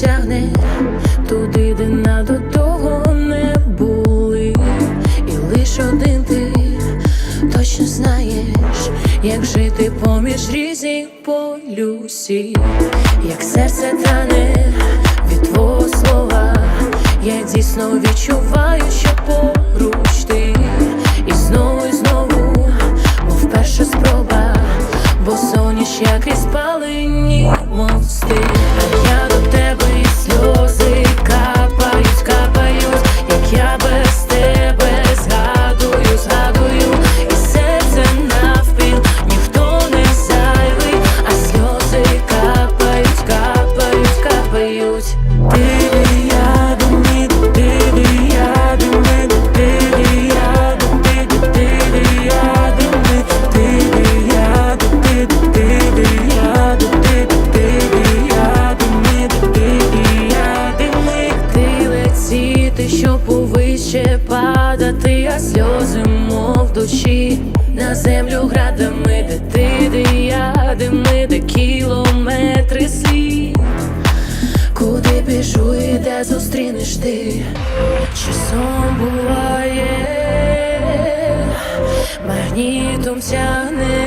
тягне туди, де на до того не були. І лиш один ти точно знаєш, як жити поміж різних полюсів, як серце тане від твого слова. Я дійсно відчуваю, що поруч щоб повище падати, а сльози, мов душі, на землю градами, де ти, де я, де ми, де кілометри слід. Куди біжу і де зустрінеш ти, часом буває, магнітом тягне,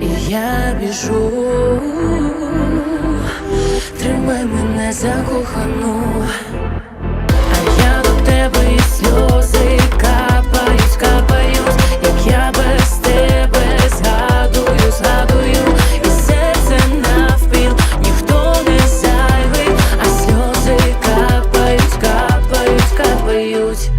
і я біжу, закохану, а я до тебе сльози капаюсь, капаюсь, як я без тебе згадую, згадую, серце навпіл, ніхто не зайвий, а сльози капають, капають, капають.